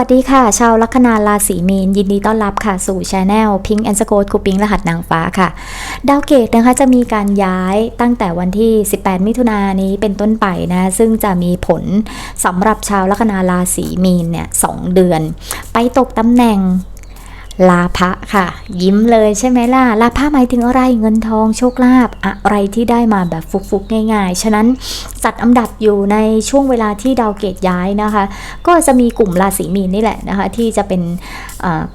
สวัสดีค่ะ ชาวลัคนาราศีมีน ยินดีต้อนรับค่ะ สู่ช anel Pink and s c o t คูปิงรหัสนางฟ้าค่ะ ดาวเกตนะคะจะมีการย้ายตั้งแต่วันที่ 18 มิถุนายนนี้เป็นต้นไปนะ ซึ่งจะมีผลสำหรับชาวลัคนาราศีมีนเนี่ยสเดือน ไปตกตำแหน่ง ลาภะค่ะ ยิ้มเลยใช่ไหมล่ะ ลาภะหมายถึงอะไรเงินทองโชคลาภอะไรที่ได้มาแบบฟุกๆ ง่ายๆ ฉะนั้นจัดอันดับอยู่ในช่วงเวลาที่ดาวเกตย้ายนะคะ ก็จะมีกลุ่มราศีมีนนี่แหละนะคะ ที่จะเป็น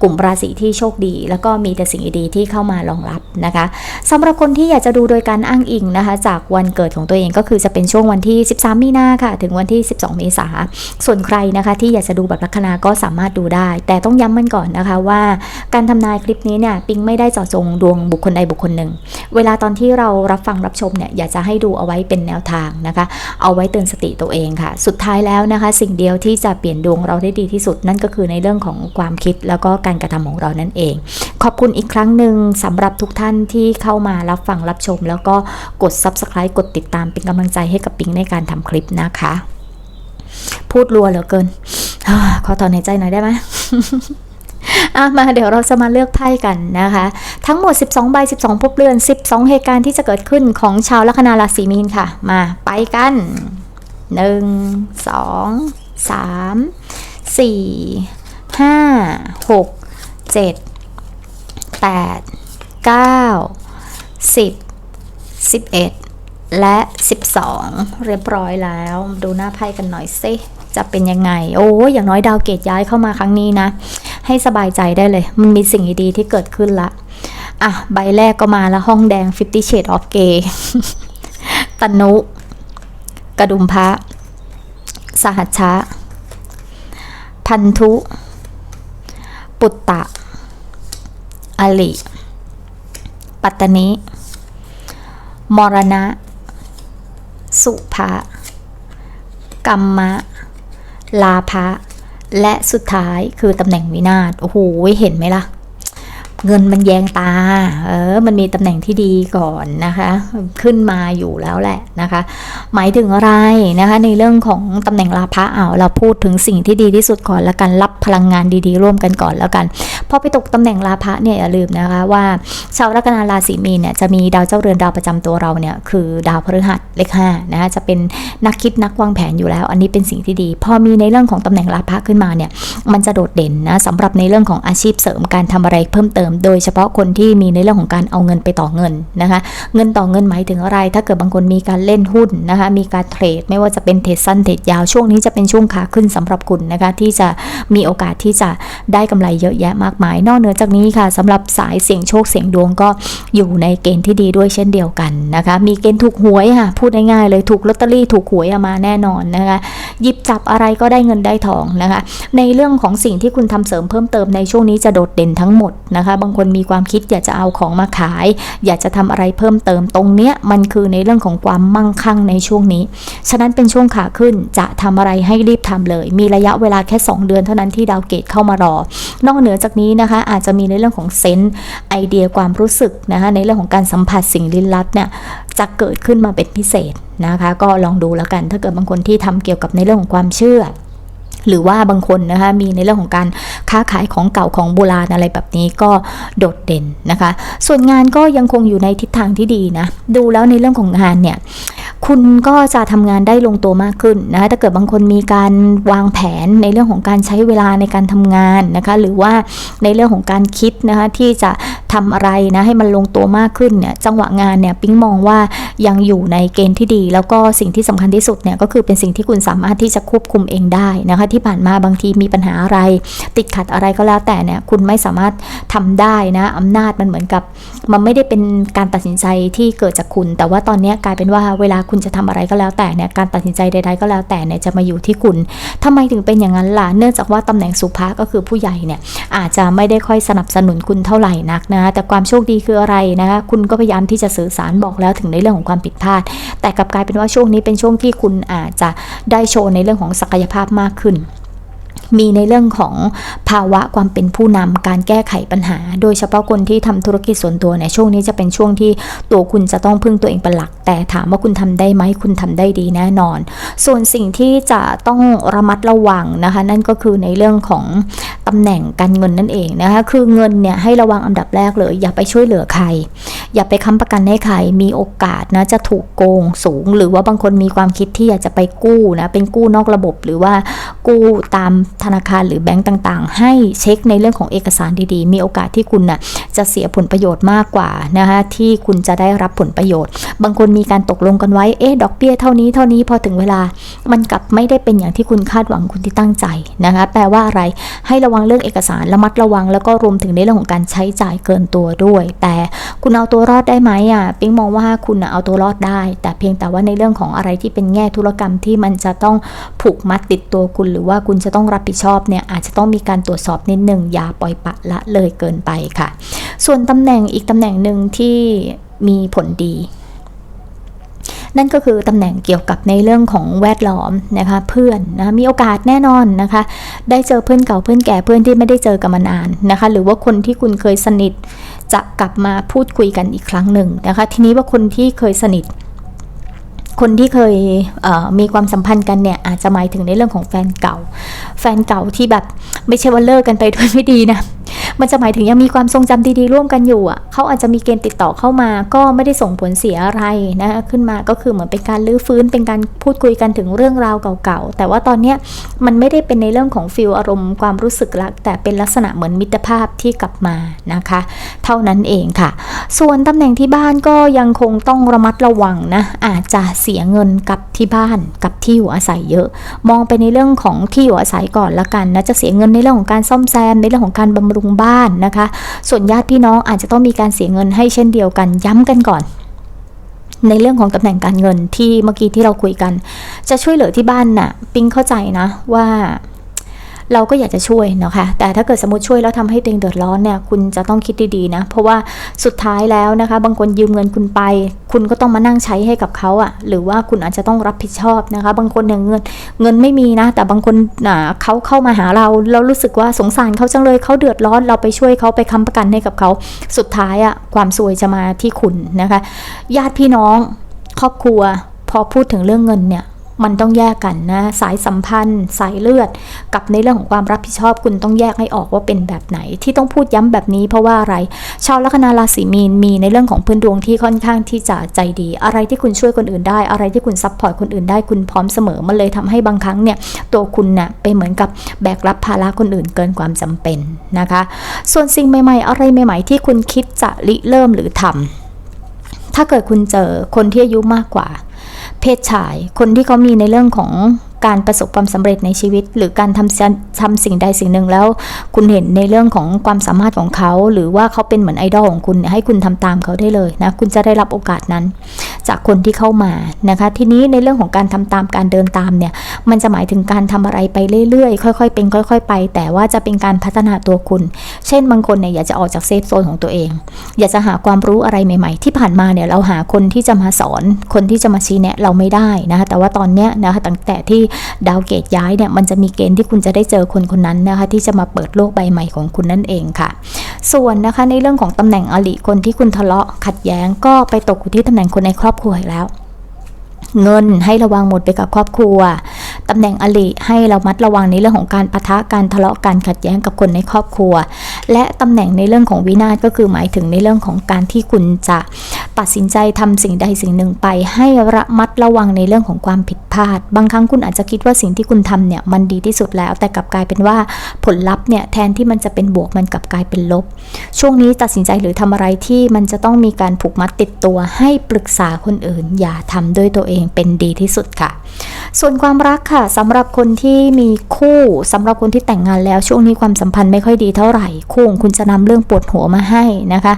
กลุ่มราศีที่โชคดี แล้วก็มีแต่สิ่งดีๆที่เข้ามารองรับนะคะสำหรับคนที่อยากจะดูโดยการอ้างอิงนะคะ จากวันเกิดของตัวเองก็คือจะเป็นช่วงวันที่ 13 มีนาค่ะ ถึงวันที่ 12 เมษาส่วนใครนะคะที่อยากจะดูแบบลัคนาก็สามารถดูได้ แต่ต้องย้ำมันก่อนนะคะว่าการทำนายคลิปนี้เนี่ยปิงไม่ได้เจาะจงดวงบุคคลใดบุคคลหนึ่ง เวลาตอนที่เรารับฟังรับชมเนี่ยอยากจะให้ดูเอาไว้เป็นแนวทางนะคะ เอาไว้เตือนสติตัวเองค่ะ สุดท้ายแล้วนะคะ สิ่งเดียวที่จะเปลี่ยนดวงเราได้ดีที่สุดนั่นก็คือในเรื่องของความคิดแล้วก็การกระทำของเรานั่นเอง ขอบคุณอีกครั้งหนึ่งสำหรับทุกท่านที่เข้ามารับฟังรับชม แล้วก็กด subscribe กดติดตามเป็นกำลังใจให้กับปิงในการทำคลิปนะคะ พูดรัวเหลือเกินขอถอนหายใจหน่อยได้ไหม อะมาเดี๋ยวเราจะมาเลือกไพ่กันนะคะ ทั้งหมด 12 ใบ 12ภพเรือน 12 เหตุการณ์ที่จะเกิดขึ้นของชาวลัคนาราศีมีนค่ะ มาไปกัน 1 2 3 4 5 6 7 8 9 10 11 และ 12 เรียบร้อยแล้ว ดูหน้าไพ่กันหน่อยสิ จะเป็นยังไง โอ้อย่างน้อยดาวเกตย้ายเข้ามาครั้งนี้นะ ให้สบายใจได้เลย มันมีสิ่งดีๆที่เกิดขึ้นละอะใบแรกก็มาแล้วห้องแดง Fifty Shades of Grey ตนุ กระดุมพระ สหัชชะ พันธุ ปุตตะ อลิ ปัตตนิ มรณะ สุภะกรรมะ ลาภะและสุดท้ายคือตำแหน่งวินาศโอ้โหเห็นไหมล่ะ เงินมันแยงตา เออ มันมีตำแหน่งที่ดีก่อนนะคะ ขึ้นมาอยู่แล้วแหละนะคะ หมายถึงอะไรนะคะ ในเรื่องของตำแหน่งลาภะเอาเราพูดถึงสิ่งที่ดีที่สุดก่อนแล้วกันรับพลังงานดีๆ ร่วมกันก่อนแล้วกัน พอไปตกตำแหน่งลาภะเนี่ยอย่าลืมนะคะว่าชาวลัคนาราศีมีนเนี่ยจะมีดาวเจ้าเรือนดาวประจำตัวเราเนี่ยคือดาวพฤหัสเลขห้านะคะจะเป็นนักคิดนักวางแผนอยู่แล้ว อันนี้เป็นสิ่งที่ดี พอมีในเรื่องของตำแหน่งลาภะขึ้นมาเนี่ยมันจะโดดเด่นนะสำหรับในเรื่องของอาชีพเสริมการทำอะไรเพิ่มเติม โดยเฉพาะคนที่มีในเรื่องของการเอาเงินไปต่อเงินนะคะเงินต่อเงินหมายถึงอะไร ถ้าเกิดบางคนมีการเล่นหุ้นนะคะมีการเทรดไม่ว่าจะเป็นเทรดสั้นเทรดยาวช่วงนี้จะเป็นช่วงขาขึ้นสำหรับคุณนะคะที่จะมีโอกาสที่จะได้กำไรเยอะแยะมากมายนอกเหนือจากนี้ค่ะสำหรับสายเสี่ยงโชคเสี่ยงดวงก็อยู่ในเกณฑ์ที่ดีด้วยเช่นเดียวกันนะคะ มีเกณฑ์ถูกหวยค่ะพูดง่ายๆเลยถูกลอตเตอรี่ถูกหวยมาแน่นอนนะคะหยิบจับอะไรก็ได้เงินได้ทองนะคะ ในเรื่องของสิ่งที่คุณทำเสริมเพิ่มเติมในช่วงนี้จะโดดเด่นทั้งหมดนะคะ บางคนมีความคิดอยากจะเอาของมาขาย อยากจะทำอะไรเพิ่มเติมตรงเนี้ยมันคือในเรื่องของความมั่งคั่งในช่วงนี้ ฉะนั้นเป็นช่วงขาขึ้นจะทำอะไรให้รีบทำเลย มีระยะเวลาแค่ 2 เดือนเท่านั้นที่ดาวเกตเข้ามารอ นอกเหนือจากนี้นะคะอาจจะมีในเรื่องของเซนส์ไอเดียความรู้สึกนะคะในเรื่องของการสัมผัสสิ่งลี้ลับเนี่ยจะเกิดขึ้นมาเป็นพิเศษนะคะ ก็ลองดูแล้วกันถ้าเกิดบางคนที่ทำเกี่ยวกับในเรื่องของความเชื่อหรือว่าบางคนนะคะมีในเรื่องของการค้าขายของเก่าของโบราณอะไรแบบนี้ก็โดดเด่นนะคะ ส่วนงานก็ยังคงอยู่ในทิศทางที่ดีนะ ดูแล้วในเรื่องของงานเนี่ย คุณก็จะทำงานได้ลงตัวมากขึ้นนะคะถ้าเกิดบางคนมีการวางแผนในเรื่องของการใช้เวลาในการทำงานนะคะ หรือว่าในเรื่องของการคิดนะคะที่จะทำอะไรนะให้มันลงตัวมากขึ้นเนี่ยจังหวะงานเนี่ยปิ๊งมองว่า ยังอยู่ในเกณฑ์ที่ดี แล้วก็สิ่งที่สำคัญที่สุดเนี่ยก็คือเป็นสิ่งที่คุณสามารถที่จะควบคุมเองได้นะคะที่ผ่านมาบางทีมีปัญหาอะไร ติดขัดอะไรก็แล้วแต่เนี่ยคุณไม่สามารถทำได้นะอำนาจมันเหมือนกับ มันไม่ได้เป็นการตัดสินใจที่เกิดจากคุณ แต่ว่าตอนนี้กลายเป็นว่าเวลาคุณจะทำอะไรก็แล้วแต่เนี่ยการตัดสินใจใดๆก็แล้วแต่เนี่ยจะมาอยู่ที่คุณทำไมถึงเป็นอย่างนั้นล่ะเนื่องจากว่าตำแหน่งสุภาก็คือผู้ใหญ่เนี่ยอาจจะไม่ได้ค่อยสนับสนุนคุณเท่าไหร่นักนะแต่ความโชคดีคืออะไรนะคะคุณก็พยายามที่จะสื่อสารบอกแล้วถึงในเรื่องของความผิดพลาด แต่กลับกลายเป็นว่าช่วงนี้เป็นช่วงที่คุณอาจจะได้โชว์ในเรื่องของศักยภาพมากขึ้นมีในเรื่องของภาวะความเป็นผู้นำการแก้ไขปัญหา โดยเฉพาะคนที่ทำธุรกิจส่วนตัวเนี่ยช่วงนี้จะเป็นช่วงที่ตัวคุณจะต้องพึ่งตัวเองเป็นหลัก แต่ถามว่าคุณทำได้ไหมคุณทำได้ดีแน่นอน ส่วนสิ่งที่จะต้องระมัดระวังนะคะ นั่นก็คือในเรื่องของตำแหน่งการเงินนั่นเองนะคะคือเงินเนี่ยให้ระวังอันดับแรกเลย อย่าไปช่วยเหลือใคร อย่าไปค้ำประกันให้ใครมีโอกาสนะจะถูกโกงสูง หรือว่าบางคนมีความคิดที่อยากจะไปกู้นะเป็นกู้นอกระบบหรือว่ากู้ตามธนาคารหรือแบงก์ต่างๆ ให้เช็คในเรื่องของเอกสารดีๆ มีโอกาสที่คุณนะ่ะจะเสียผลประโยชน์มากกว่านะคะที่คุณจะได้รับผลประโยชน์ บางคนมีการตกลงกันไว้ เอ๊ะดอกเบี้ยเท่านี้เท่านี้พอถึงเวลา มันกลับไม่ได้เป็นอย่างที่คุณคาดหวังคุณที่ตั้งใจนะคะแปลว่าอะไรให้ระวังวังเรื่องเอกสารระมัดระวัง แล้วก็รวมถึงในเรื่องของการใช้จ่ายเกินตัวด้วย แต่คุณเอาตัวรอดได้ไหมอะปิ๊งมองว่าคุณเอาตัวรอดได้ แต่เพียงแต่ว่าในเรื่องของอะไรที่เป็นแง่ธุรกรรมที่มันจะต้องผูกมัดติดตัวคุณ หรือว่าคุณจะต้องรับผิดชอบเนี่ยอาจจะต้องมีการตรวจสอบนิดนึงอย่าปล่อยปะละเลยเกินไปค่ะ ส่วนตำแหน่งอีกตำแหน่งหนึ่งที่มีผลดี นั่นก็คือตำแหน่งเกี่ยวกับในเรื่องของแวดล้อมนะคะเพื่อนนะมีโอกาสแน่นอนนะคะ ได้เจอเพื่อนเก่าเพื่อนแก่เพื่อนที่ไม่ได้เจอกันมานานนะคะ หรือว่าคนที่คุณเคยสนิทจะกลับมาพูดคุยกันอีกครั้งหนึ่งนะคะ ทีนี้ว่าคนที่เคยสนิทคนที่เคยมีความสัมพันธ์กันเนี่ยอาจจะหมายถึงในเรื่องของแฟนเก่า แฟนเก่าที่แบบไม่ใช่ว่าเลิกกันไปด้วยไม่ดีนะ มันจะหมายถึงยังมีความทรงจำดีๆ ร่วมกันอยู่อะเขาอาจจะมีเกณฑ์ติดต่อเข้ามา ก็ไม่ได้ส่งผลเสียอะไรนะขึ้นมาก็คือเหมือนเป็นการลื้อฟื้นเป็นการพูดคุยกันถึงเรื่องราวเก่าๆแต่ว่าตอนเนี้ยมันไม่ได้เป็นในเรื่องของฟิลอารมณ์ความรู้สึกละแต่เป็นลักษณะเหมือนมิตรภาพที่กลับมานะคะ เท่านั้นเองค่ะ ส่วนตำแหน่งที่บ้านก็ยังคงต้องระมัดระวังนะอาจจะเสียเงินกับที่บ้านกับที่อยู่อาศัยเยอะ มองไปในเรื่องของที่อยู่อาศัยก่อนละกันนะจะเสียเงินในเรื่องของการซ่อมแซมในเรื่องของการบำรุงบ้านนะคะ ส่วนญาติพี่น้องอาจจะต้องมีการเสียเงินให้เช่นเดียวกัน ย้ำกันก่อน ในเรื่องของตำแหน่งการเงินที่เมื่อกี้ที่เราคุยกัน จะช่วยเหลือที่บ้านน่ะ ปิงเข้าใจนะว่า เราก็อยากจะช่วยนะคะ แต่ถ้าเกิดสมมติช่วยแล้วทำให้ตัวเองเดือดร้อนเนี่ยคุณจะต้องคิดดีๆนะ เพราะว่าสุดท้ายแล้วนะคะ บางคนยืมเงินคุณไป คุณก็ต้องมานั่งใช้ให้กับเขาอะ่ะ หรือว่าคุณอาจจะต้องรับผิดชอบนะคะ บางคนเนี่ยเงินเงินไม่มีนะ แต่บางคนอ่าเขาเข้ามาหาเราเรารู้สึกว่าสงสารเขาจังเลยเขาเดือดร้อนเราไปช่วยเขาไปค้ำประกันให้กับเขาสุดท้ายอะ่ะความซวยจะมาที่คุณนะคะ ญาติพี่น้องครอบครัว พอพูดถึงเรื่องเงินเนี่ย มันต้องแยกกันนะ สายสัมพันธ์ สายเลือด กับในเรื่องของความรับผิดชอบคุณต้องแยกให้ออกว่าเป็นแบบไหน ที่ต้องพูดย้ำแบบนี้เพราะว่าอะไร ชาวลัคนาราศีมีนมีในเรื่องของพื้นดวงที่ค่อนข้างที่จะใจดี อะไรที่คุณช่วยคนอื่นได้ อะไรที่คุณซัพพอร์ตคนอื่นได้คุณพร้อมเสมอมันเลยทำให้บางครั้งเนี่ยตัวคุณนะ่ะไปเหมือนกับแบกรับภาระคนอื่นเกินความจำเป็นนะคะ ส่วนสิ่งใหม่ ๆ อะไรใหม่ ๆ ที่คุณคิดจะริเริ่มหรือทำถ้าเกิดคุณเจอคนที่อายุมากกว่า เพศชาย คนที่เขามีในเรื่องของ การประสบความสำเร็จในชีวิต หรือการทำทำสิ่งใดสิ่งหนึ่งแล้ว คุณเห็นในเรื่องของความสามารถของเขา หรือว่าเขาเป็นเหมือนไอดอลของคุณให้คุณทำตามเขาได้เลยนะคุณจะได้รับโอกาสนั้น จากคนที่เข้ามานะคะทีนี้ในเรื่องของการทำตามการเดินตามเนี่ยมันจะหมายถึงการทำอะไรไปเรื่อยๆ ค่อย ๆ เป็นค่อย ๆ ไป แต่ว่าจะเป็นการพัฒนาตัวคุณ เช่นบางคนเนี่ยอยากจะออกจากเซฟโซนของตัวเอง อยากจะหาความรู้อะไรใหม่ ๆ ที่ผ่านมาเนี่ยเราหาคนที่จะมาสอน คนที่จะมาชี้แนะเราไม่ได้นะคะแต่ว่าตอนเนี้ยนะคะตั้งแต่ที่ดาวเกตย้ายเนี่ยมันจะมีเกณฑ์ที่คุณจะได้เจอคนคนนั้นนะคะที่จะมาเปิดโลกใบใหม่ของคุณนั่นเองค่ะ ส่วนนะคะในเรื่องของตำแหน่งอลิคนที่คุณทะเลาะขัดแย้งก็ไปตกอยู่ที่ตำแหน่งคนในครอบครัวแล้วเงินให้ระวังหมดไปกับครอบครัว ตำแหน่งอลิให้เรามัดระวังในเรื่องของการปะทะการทะเลาะการขัดแย้งกับคนในครอบครัว และตำแหน่งในเรื่องของวินาศก็คือหมายถึงในเรื่องของการที่คุณจะตัดสินใจทำสิ่งใดสิ่งหนึ่งไป ให้ระมัดระวังในเรื่องของความผิดพลาด บางครั้งคุณอาจจะคิดว่าสิ่งที่คุณทำเนี่ยมันดีที่สุดแล้ว แต่กลับกลายเป็นว่าผลลัพธ์เนี่ยแทนที่มันจะเป็นบวกมันกลับกลายเป็นลบ ช่วงนี้ตัดสินใจหรือทำอะไรที่มันจะต้องมีการผูกมัดติดตัว ให้ปรึกษาคนอื่น อย่าทำด้วยตัวเองเป็นดีที่สุดค่ะ ส่วนความรักค่ะสำหรับคนที่มีคู่สำหรับคนที่แต่งงานแล้ว ช่วงนี้ความสัมพันธ์ไม่ค่อยดีเท่าไหร่คู่ของคุณจะนำเรื่องปวดหัวมาให้นะคะ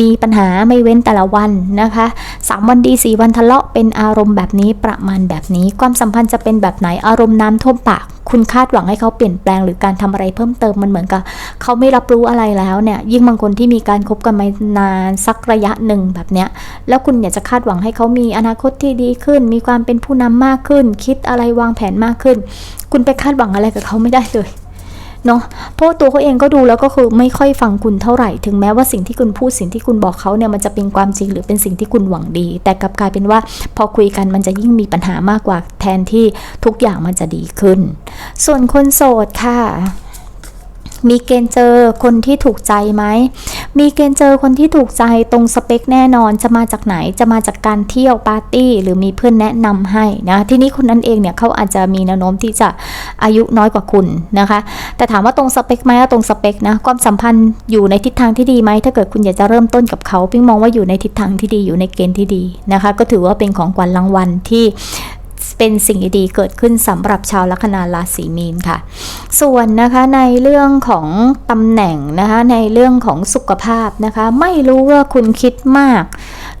มีปัญหาไม่เว้นแต่ละวันนะคะ3วันดี4วันทะเลาะเป็นอารมณ์แบบนี้ประมาณแบบนี้ ความสัมพันธ์จะเป็นแบบไหนอารมณ์น้ำท่วมปากคุณคาดหวังให้เขาเปลี่ยนแปลงหรือการทำอะไรเพิ่มเติมมันเหมือนกับ เขาไม่รับรู้อะไรแล้วเนี่ยยิ่งบางคนที่มีการคบกันมานานสักระยะหนึ่งแบบเนี้ยแล้วคุณอยากจะคาดหวังให้เขามีอนาคตที่ดีขึ้น มีความเป็นผู้นำมากขึ้น คิดอะไรวางแผนมากขึ้น คุณไปคาดหวังอะไรกับเขาไม่ได้เลย เนาะเพราะว่าตัวเขาเองก็ดูแล้วก็คือไม่ค่อยฟังคุณเท่าไหร่ ถึงแม้ว่าสิ่งที่คุณพูดสิ่งที่คุณบอกเขาเนี่ยมันจะเป็นความจริงหรือเป็นสิ่งที่คุณหวังดี แต่กลับกลายเป็นว่าพอคุยกันมันจะยิ่งมีปัญหามากกว่าแทนที่ทุกอย่างมันจะดีขึ้น ส่วนคนโสดค่ะมีเกณฑ์เจอคนที่ถูกใจไหม มีเกณฑ์เจอคนที่ถูกใจตรงสเปคแน่นอนจะมาจากไหนจะมาจากการเที่ยวปาร์ตี้หรือมีเพื่อนแนะนำให้นะทีนี้คนนั้นเองเนี่ยเขาอาจจะมีแนวโน้มที่จะอายุน้อยกว่าคุณนะคะ แต่ถามว่าตรงสเปคไหมตรงสเปคนะความสัมพันธ์อยู่ในทิศทางที่ดีไหมถ้าเกิดคุณอยากจะเริ่มต้นกับเขาปิ้งมองว่าอยู่ในทิศทางที่ดีอยู่ในเกณฑ์ที่ดีนะคะ ก็ถือว่าเป็นของขวัญรางวัลที่ เป็นสิ่งดีๆเกิดขึ้นสำหรับชาวลัคนาราศีมีนค่ะ ส่วนนะคะในเรื่องของตำแหน่งนะคะในเรื่องของสุขภาพนะคะ ไม่รู้ว่าคุณคิดมาก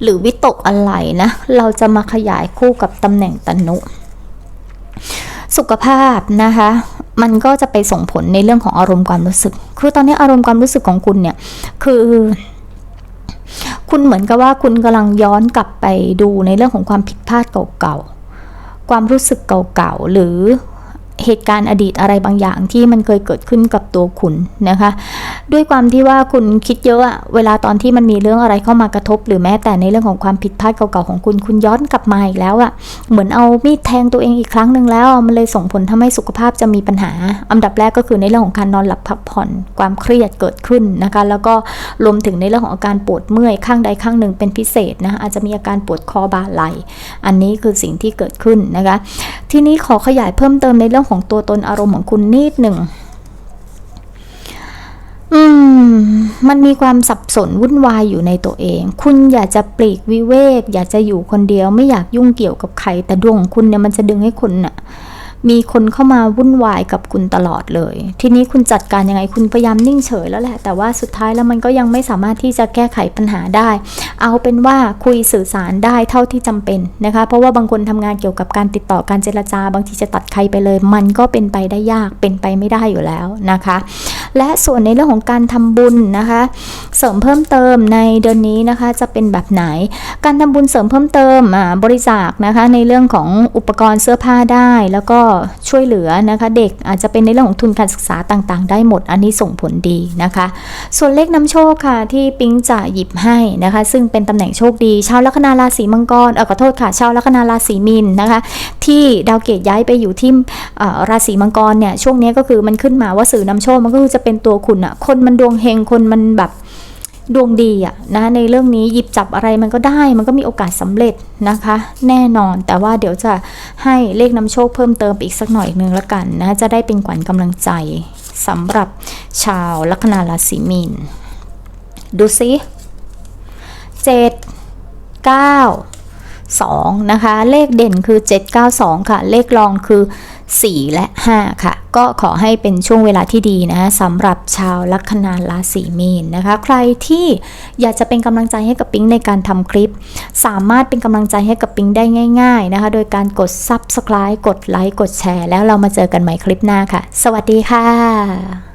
หรือวิตกอะไรนะ เราจะมาขยายคู่กับตำแหน่งตนุสุขภาพนะคะมันก็จะไปส่งผลในเรื่องของอารมณ์ความรู้สึก คือตอนนี้อารมณ์ความรู้สึกของคุณเนี่ย คือ คุณเหมือนกับว่าคุณกำลังย้อนกลับไปดูในเรื่องของความผิดพลาดเก่าๆ ความรู้สึกเก่าๆ หรือ เหตุการณ์อดีตอะไรบางอย่างที่มันเคยเกิดขึ้นกับตัวคุณนะคะ ด้วยความที่ว่าคุณคิดเยอะอะเวลาตอนที่มันมีเรื่องอะไรเข้ามากระทบ หรือแม้แต่ในเรื่องของความผิดพลาดเก่าๆของคุณคุณย้อนกลับมาอีกแล้วอะเหมือนเอามีดแทงตัวเองอีกครั้งหนึ่งแล้ว มันเลยส่งผลทำให้สุขภาพจะมีปัญหา อันดับแรกก็คือในเรื่องของการนอนหลับพักผ่อน ความเครียดเกิดขึ้นนะคะ แล้วก็รวมถึงในเรื่องของอาการปวดเมื่อยข้างใดข้างหนึ่งเป็นพิเศษนะอาจจะมีอาการปวดคอบ่าไหลอันนี้คือสิ่งที่เกิดขึ้นนะคะ ทีนี้ขอขยายเพิ่มเติมในเรื่องของตัวตนอารมณ์ของคุณนิดหนึ่งอืม มันมีความสับสนวุ่นวายอยู่ในตัวเอง คุณอยากจะปลีกวิเวก อยากจะอยู่คนเดียว ไม่อยากยุ่งเกี่ยวกับใคร แต่ดวงของคุณเนี่ยมันจะดึงให้คุณน่ะ มีคนเข้ามาวุ่นวายกับคุณตลอดเลย ทีนี้คุณจัดการยังไงคุณพยายามนิ่งเฉยแล้วแหละ แต่ว่าสุดท้ายแล้วมันก็ยังไม่สามารถที่จะแก้ไขปัญหาได้ เอาเป็นว่าคุยสื่อสารได้เท่าที่จำเป็นนะคะ เพราะว่าบางคนทำงานเกี่ยวกับการติดต่อการเจรจา บางทีจะตัดใครไปเลย มันก็เป็นไปได้ยากเป็นไปไม่ได้อยู่แล้วนะคะ และส่วนในเรื่องของการทำบุญนะคะ เสริมเพิ่มเติมในเดือนนี้นะคะจะเป็นแบบไหน การทำบุญเสริมเพิ่มเติมอ่าบริจาคนะคะในเรื่องของอุปกรณ์เสื้อผ้าได้แล้วก็ช่วยเหลือนะคะเด็กอาจจะเป็นในเรื่องของทุนการศึกษาต่างๆ ได้หมดอันนี้ส่งผลดีนะคะ ส่วนเลขนำโชคค่ะที่ปิ๊งจะหยิบให้นะคะ ซึ่งเป็นตำแหน่งโชคดี ชาวลัคนาราศีมังกรเออขอโทษค่ะ ชาวลัคนาราศีมีนนะคะ ที่ดาวเกตย้ายไปอยู่ที่ราศีมังกรเนี่ยช่วงนี้ก็คือมันขึ้นมาว่าสื่อนำโชคมันก็คือจะเป็นตัวคุณอะคนมันดวงเฮงคนมันแบบ ดวงดีอะนะในเรื่องนี้หยิบจับอะไรมันก็ได้ มันก็มีโอกาสสำเร็จนะคะ แน่นอนแต่ว่าเดี๋ยวจะให้เลขนำโชคเพิ่มเติมอีกสักหน่อยหนึงละกันนะจะได้เป็นขวัญกำลังใจสำหรับชาวลัคนาราศีมีน ดูซิเจ็ดเก้าสองนะคะ เลขเด่นคือ 792 ค่ะ เลขรองคือ 4 และ 5 ค่ะ ก็ขอให้เป็นช่วงเวลาที่ดีนะสำหรับชาวลัคนาราศีมีนนะคะ ใครที่อยากจะเป็นกำลังใจให้กับปิ๊งในการทำคลิป สามารถเป็นกำลังใจให้กับปิ๊งได้ง่ายๆนะคะ โดยการกด Subscribe กดไลค์กดแชร์ แล้วเรามาเจอกันใหม่คลิปหน้าค่ะ สวัสดีค่ะ